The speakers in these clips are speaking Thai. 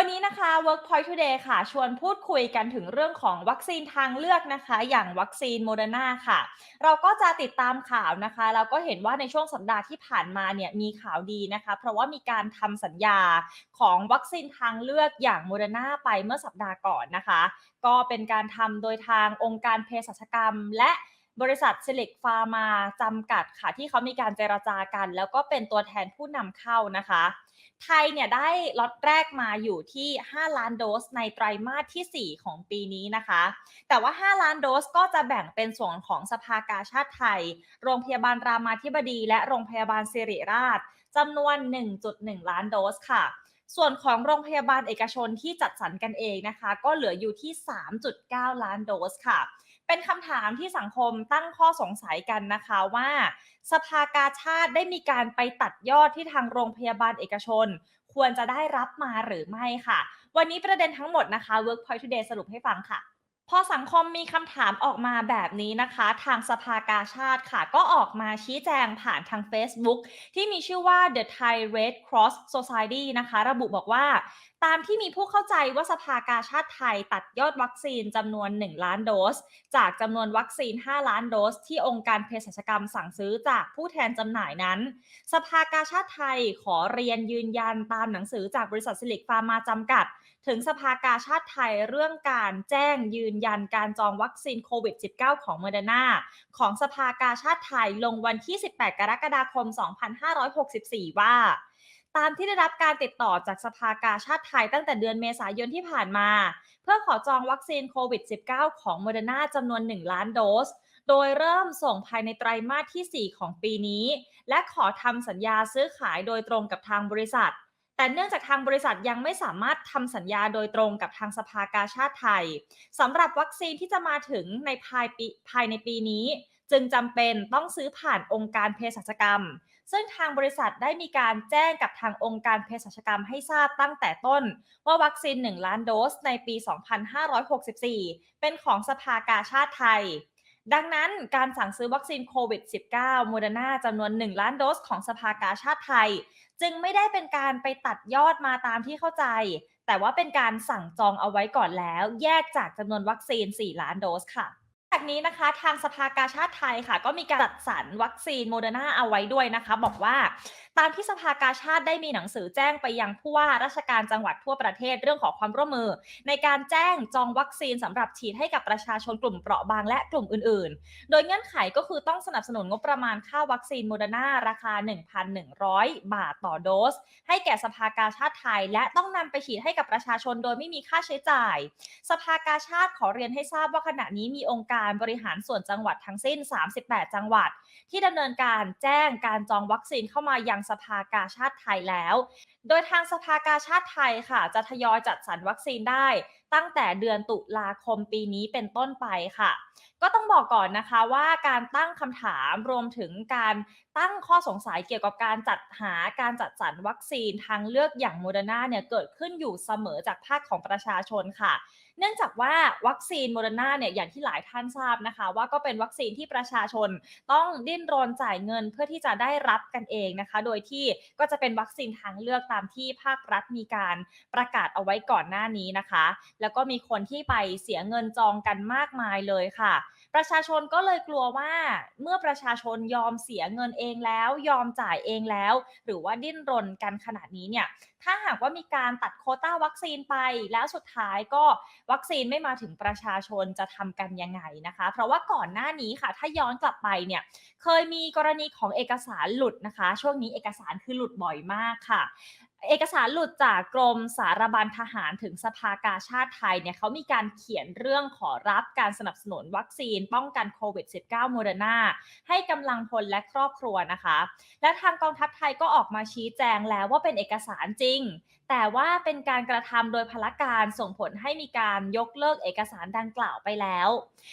วันนี้นะคะ Workpoint Today ค่ะ ชวนพูดคุยกันถึงเรื่องของวัคซีนทางเลือกนะคะ อย่างวัคซีนโมเดอร์นาค่ะ เราก็จะติดตามข่าวนะคะแล้วก็เห็นว่าในช่วงสัปดาห์ที่ผ่านมาเนี่ยมีข่าวดีนะคะ เพราะว่ามีการทำสัญญาของวัคซีนทางเลือกอย่างโมเดอร์นาไปเมื่อสัปดาห์ก่อนนะคะ ก็เป็นการทำโดยทางองค์การเภสัชกรรมและ บริษัท Select Pharma จำกัดค่ะ ที่เขามีการเจรจากัน แล้วก็เป็นตัวแทนผู้นำเข้านะคะ ไทยเนี่ยได้ล็อตแรกมาอยู่ที่ 5 ล้านโดสในไตรมาสที่ 4 ของปีนี้นะคะ แต่ว่า 5 ล้านโดสก็จะแบ่งเป็นส่วนของสภากาชาติไทย โรงพยาบาลรามาธิบดี และโรงพยาบาลสิริราชจำนวน 1.1 ล้านโดสค่ะ ส่วนของโรงพยาบาลเอกชนที่จัดสรรกันเองนะคะ ก็เหลืออยู่ที่ 3.9 ล้านโดสค่ะ เป็นคำถามที่สังคมตั้งข้อสงสัยกันนะคะว่า สภากาชาติได้มีการไปตัดยอดที่ทางโรงพยาบาลเอกชน ควรจะได้รับมาหรือไม่ค่ะ วันนี้ประเด็นทั้งหมดนะคะ Workpoint Today สรุปให้ฟังค่ะ พอสังคมมีคำถามออกมาแบบนี้นะคะ ทางสภากาชาติค่ะ ก็ออกมาชี้แจงผ่านทาง Facebook ที่มีชื่อว่า The Thai Red Cross Society นะคะ ระบุบอกว่า ตามที่มีผู้เข้าใจว่าสภากาชาติไทยตัดยอดวัคซีนจำนวน 1 ล้านโดส จากจำนวนวัคซีน 5 ล้านโดส ที่องค์การเภสัชกรรมสั่งซื้อจากผู้แทนจำหน่ายนั้น สภากาชาติไทยขอเรียนยืนยันตามหนังสือจากบริษัทซิลิกฟาร์มาจำกัดถึงสภากาชาติไทยเรื่องการแจ้งยืนยันการจองวัคซีนโควิด -19 ของเมอร์ดนาของสภากาชาติไทยลงวันที่ 18 กรกฎาคม 2564 ว่าตามที่ได้รับการติดต่อจากสภากาชาติไทยตั้งแต่เดือนเมษายนที่ผ่านมา เพื่อขอจองวัคซีนโควิด -19 ของโมเดอร์นาจำนวน 1 ล้านโดส โดยเริ่มส่งภายในไตรมาสที่ 4 ของปีนี้ และขอทำสัญญาซื้อขายโดยตรงกับทางบริษัท แต่เนื่องจากทางบริษัทยังไม่สามารถทำสัญญาโดยตรงกับทางสภากาชาติไทยสำหรับวัคซีนที่จะมาถึงในภายปีภายในปีนี้ จึงจำเป็นต้องซื้อผ่านองค์การเภสัชกรรม ซึ่งทางบริษัทได้มีการแจ้งกับทางองค์การเภสัชกรรมให้ทราบตั้งแต่ต้น ว่าวัคซีน 1 ล้านโดสในปี 2564 เป็นของสภากาชาติไทยดังนั้นการสั่งซื้อวัคซีนโควิด -19 โมเดอร์นาจำนวน 1 ล้านโดสของสภากาชาติไทย จึงไม่ได้เป็นการไปตัดยอดมาตามที่เข้าใจ แต่ว่าเป็นการสั่งจองเอาไว้ก่อนแล้ว แยกจากจำนวนวัคซีน 4 ล้านโดสค่ะจากนี้นะคะทางสภากาชาติไทยค่ะ ก็มีการจัดสรรวัคซีนโมเดอร์นาเอาไว้ด้วยนะคะ บอกว่า ตามที่สภากาชาติได้มีหนังสือแจ้งไปยังผู้ว่าราชการจังหวัดทั่วประเทศเรื่องของความร่วมมือ ในการแจ้งจองวัคซีนสำหรับฉีดให้กับประชาชนกลุ่มเปราะบางและกลุ่มอื่น ๆ โดยเงื่อนไขก็คือต้องสนับสนุนงบประมาณค่าวัคซีนโมเดอร์นาราคา 1,100 บาทต่อโดส ให้แก่สภากาชาติไทย และต้องนำไปฉีดให้กับประชาชนโดยไม่มีค่าใช้จ่าย สภากาชาติขอเรียนให้ทราบว่าขณะนี้มีองค์การบริหารส่วนจังหวัดทั้งสิ้น 38 จังหวัด ที่ดำเนินการแจ้งการจองวัคซีนเข้ามายังสภากาชาติไทยแล้ว โดยทางสภากาชาติไทยค่ะ จะทยอยจัดสรรวัคซีนได้ ตั้งแต่เดือนตุลาคมปีนี้เป็นต้นไปค่ะ ก็ต้องบอกก่อนนะคะว่าการตั้งคำถามรวมถึงการตั้งข้อสงสัยเกี่ยวกับการจัดหาการจัดสรรวัคซีนทางเลือกอย่างโมเดอร์นาเนี่ยเกิดขึ้นอยู่เสมอจากภาคของประชาชนค่ะ เนื่องจากว่าวัคซีนโมเดอร์นาเนี่ยอย่างที่หลายท่านทราบนะคะ ว่าก็เป็นวัคซีนที่ประชาชนต้องดิ้นรนจ่ายเงินเพื่อที่จะได้รับกันเองนะคะ โดยที่ก็จะเป็นวัคซีนทางเลือกตามที่ภาครัฐมีการประกาศเอาไว้ก่อนหน้านี้นะคะ แล้วก็มีคนที่ไปเสียเงินจองกันมากมายเลยค่ะ ประชาชนก็เลยกลัวว่าเมื่อประชาชนยอมเสียเงินเองแล้ว ยอมจ่ายเองแล้ว หรือว่าดิ้นรนกันขนาดนี้เนี่ยถ้าหากว่ามีการตัดโคต้าวัคซีนไป แล้วสุดท้ายก็วัคซีนไม่มาถึงประชาชนจะทำกันยังไงนะคะ เพราะว่าก่อนหน้านี้ค่ะ ถ้าย้อนกลับไปเนี่ยเคยมีกรณีของเอกสารหลุดนะคะ ช่วงนี้เอกสารคือหลุดบ่อยมากค่ะ เอกสารหลุดจากกรมสารบัญทหารถึงสภากาชาติไทยเนี่ยเขามีการเขียนเรื่องขอรับการสนับสนุนวัคซีน ป้องกันโควิด -19 โมเดอร์นาให้กำลังพลและครอบครัวนะคะ และทางกองทัพไทยก็ออกมาชี้แจงแล้วว่าเป็นเอกสารจริง แต่ว่าเป็นการกระทำโดยพลการส่งผลให้มีการยกเลิกเอกสารดังกล่าวไปแล้ว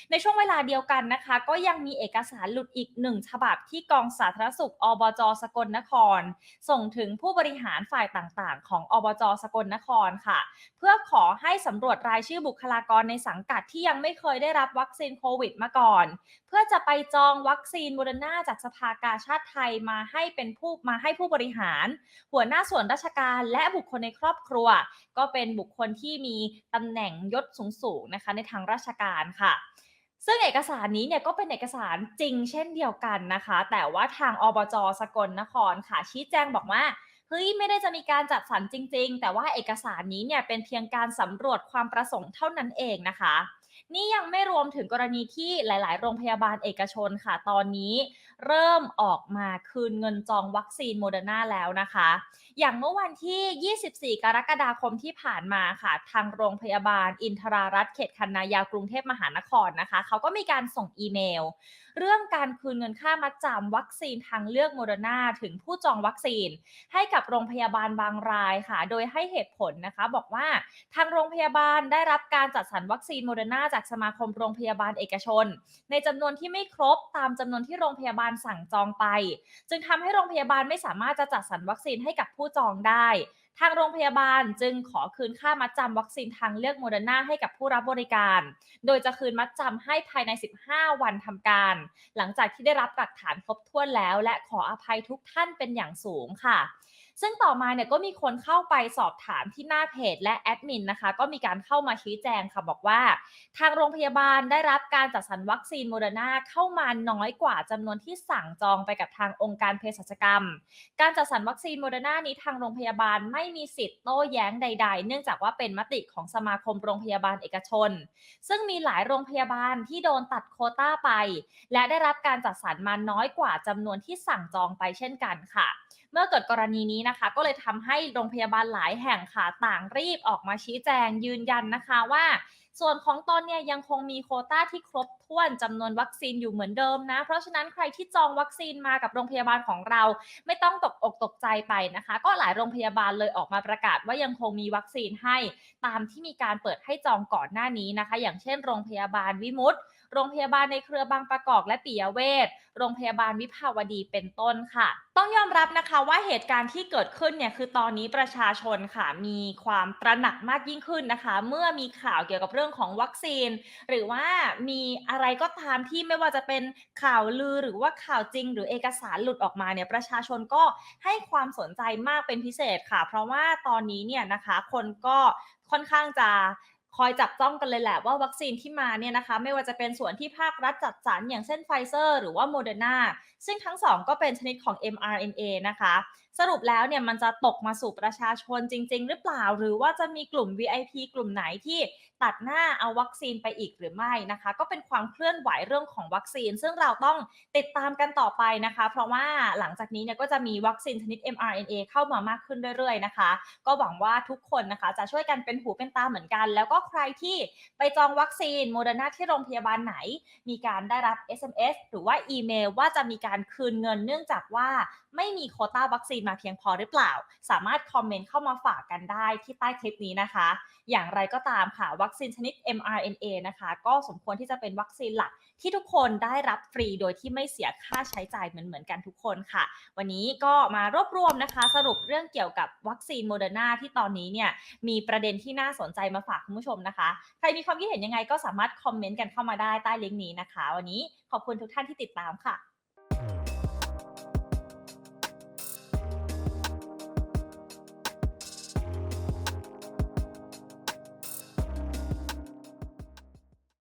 ในช่วงเวลาเดียวกันนะคะ ก็ยังมีเอกสารหลุดอีกหนึ่งฉบับที่กองสาธารณสุขอบจสกลนคร ส่งถึงผู้บริหารฝ่ายต่างๆ ของอบจสกลนครค่ะ เพื่อขอให้สำรวจรายชื่อบุคลากรในสังกัดที่ยังไม่เคยได้รับวัคซีนโควิดมาก่อน เพื่อจะไปจองวัคซีนโมเดอร์นาจากสภากาชาติไทยมาให้เป็นผู้มาให้ผู้บริหาร หัวหน้าส่วนราชการและบุคคลในครอบครัว ก็เป็นบุคคลที่มีตำแหน่งยศสูงๆนะคะในทางราชการค่ะซึ่งเอกสารนี้เนี่ยก็เป็นเอกสารจริงเช่นเดียวกันนะคะ แต่ว่าทางอบจสกลนครค่ะชี้แจงบอกว่า เฮ้ยไม่ได้จะมีการจัดสรรจริง ๆ แต่ว่าเอกสารนี้เนี่ยเป็นเพียงการสำรวจความประสงค์เท่านั้นเองนะคะ นี่ยังไม่รวมถึงกรณีที่หลาย ๆ โรงพยาบาลเอกชนค่ะ ตอนนี้เริ่มออกมาคืนเงินจองวัคซีนโมเดอร์นาแล้วนะคะ อย่างเมื่อวันที่ 24 กรกฎาคมที่ผ่านมาค่ะ ทางโรงพยาบาลอินทรารัตน์เขตคันนายาวกรุงเทพมหานครนะคะ เขาก็มีการส่งอีเมล เรื่องการคืนเงินค่ามัดจำวัคซีนทางเลือกโมเดอร์นาถึงผู้จองวัคซีน ให้กับโรงพยาบาลบางรายค่ะ โดยให้เหตุผลนะคะ บอกว่าทางโรงพยาบาลได้รับการจัดสรรวัคซีนโมเดอร์นาจากสมาคมโรงพยาบาลเอกชน ในจำนวนที่ไม่ครบตามจำนวนที่โรงพยาบาลสั่งจองไป จึงทำให้โรงพยาบาลไม่สามารถจะจัดสรรวัคซีนให้กับผู้จองได้ ทางโรงพยาบาลจึงขอคืนค่ามัดจำวัคซีนทางเลือกโมเดอร์นาให้กับผู้รับบริการ โดยจะคืนมัดจำให้ภายใน 15 วันทำการ หลังจากที่ได้รับหลักฐานครบถ้วนแล้ว และขออภัยทุกท่านเป็นอย่างสูงค่ะ ซึ่งต่อมาเนี่ยก็มีคนเข้าไปสอบถามที่หน้าเพจและแอดมินนะคะ ก็มีการเข้ามาชี้แจงค่ะบอกว่า ทางโรงพยาบาลได้รับการจัดสรรวัคซีนโมเดอร์นาเข้ามาน้อยกว่าจำนวนที่สั่งจองไปกับทางองค์การเภสัชกรรม การจัดสรรวัคซีนโมเดอร์นานี้ทางโรงพยาบาลไม่มีสิทธิ์โต้แย้งใด ๆ เนื่องจากว่าเป็นมติของสมาคมโรงพยาบาลเอกชน ซึ่งมีหลายโรงพยาบาลที่โดนตัดโคต้าไป และได้รับการจัดสรรมาน้อยกว่าจำนวนที่สั่งจองไปเช่นกันค่ะ เมื่อเกิดกรณีนี้นะคะ ก็เลยทำให้โรงพยาบาลหลายแห่งค่ะต่างรีบออกมาชี้แจงยืนยันนะคะว่า ส่วนของตนเนี่ยยังคงมีโคต้าที่ครบถ้วนจำนวนวัคซีนอยู่เหมือนเดิมนะ เพราะฉะนั้นใครที่จองวัคซีนมากับโรงพยาบาลของเรา ไม่ต้องตกอกตกใจไปนะคะ ก็หลายโรงพยาบาลเลยออกมาประกาศว่ายังคงมีวัคซีนให้ตามที่มีการเปิดให้จองก่อนหน้านี้นะคะ อย่างเช่น โรงพยาบาลวิมุต โรงพยาบาลในเครือบางประกอบและปิยเวชโรงพยาบาลวิภาวดีเป็นต้นค่ะ ต้องยอมรับนะคะว่าเหตุการณ์ที่เกิดขึ้นเนี่ยคือตอนนี้ประชาชนค่ะมีความตระหนักมากยิ่งขึ้นนะคะ เมื่อมีข่าวเกี่ยวกับเรื่องของวัคซีน หรือว่ามีอะไรก็ตามที่ไม่ว่าจะเป็นข่าวลือหรือว่าข่าวจริง หรือเอกสารหลุดออกมาเนี่ยประชาชนก็ให้ความสนใจมากเป็นพิเศษค่ะ เพราะว่าตอนนี้เนี่ยนะคะคนก็ค่อนข้างจะ คอยจับจ้องกันเลยแหละว่าวัคซีนที่มาเนี่ยนะคะ ไม่ว่าจะเป็นส่วนที่ภาครัฐจัดสรรอย่างเช่นไฟเซอร์หรือว่าโมเดอร์นาซึ่งทั้งสองก็เป็นชนิดของ mRNA นะคะ สรุปแล้วเนี่ยมันจะตกมาสู่ประชาชนจริง ๆ หรือเปล่า หรือว่าจะมีกลุ่ม VIP กลุ่มไหนที่ตัดหน้าเอาวัคซีนไปอีกหรือไม่นะคะ ก็เป็นความเคลื่อนไหวเรื่องของวัคซีน ซึ่งเราต้องติดตามกันต่อไปนะคะ เพราะว่าหลังจากนี้เนี่ยก็จะมีวัคซีนชนิด mRNA เข้ามามากขึ้นเรื่อยๆนะคะ ก็หวังว่าทุกคนนะคะจะช่วยกันเป็นหูเป็นตาเหมือนกัน แล้วก็ใครที่ไปจองวัคซีนโมเดอร์นาที่โรงพยาบาลไหน มีการได้รับ SMS หรือว่าอีเมลว่าจะมีการคืนเงินเนื่องจากว่าไม่มีโคต้าวัคซีนมาเพียงพอหรือเปล่า สามารถคอมเมนต์เข้ามาฝากกันได้ที่ใต้คลิปนี้นะคะ อย่างไรก็ตามค่ะวัคซีนชนิด mRNA นะคะ ก็สมควรที่จะเป็นวัคซีนหลักที่ทุกคนได้รับฟรีโดยที่ไม่เสียค่าใช้จ่ายเหมือนเหมือนกันทุกคนค่ะ วันนี้ก็มารวบรวมนะคะ สรุปเรื่องเกี่ยวกับวัคซีนโมเดอร์นาที่ตอนนี้เนี่ยมีประเด็นที่น่าสนใจมาฝากคุณผู้ชมนะคะ ใครมีความคิดเห็นยังไงก็สามารถคอมเมนต์กันเข้ามาได้ใต้ลิงก์นี้นะคะ วันนี้ขอบคุณทุกท่านที่ติดตามค่ะ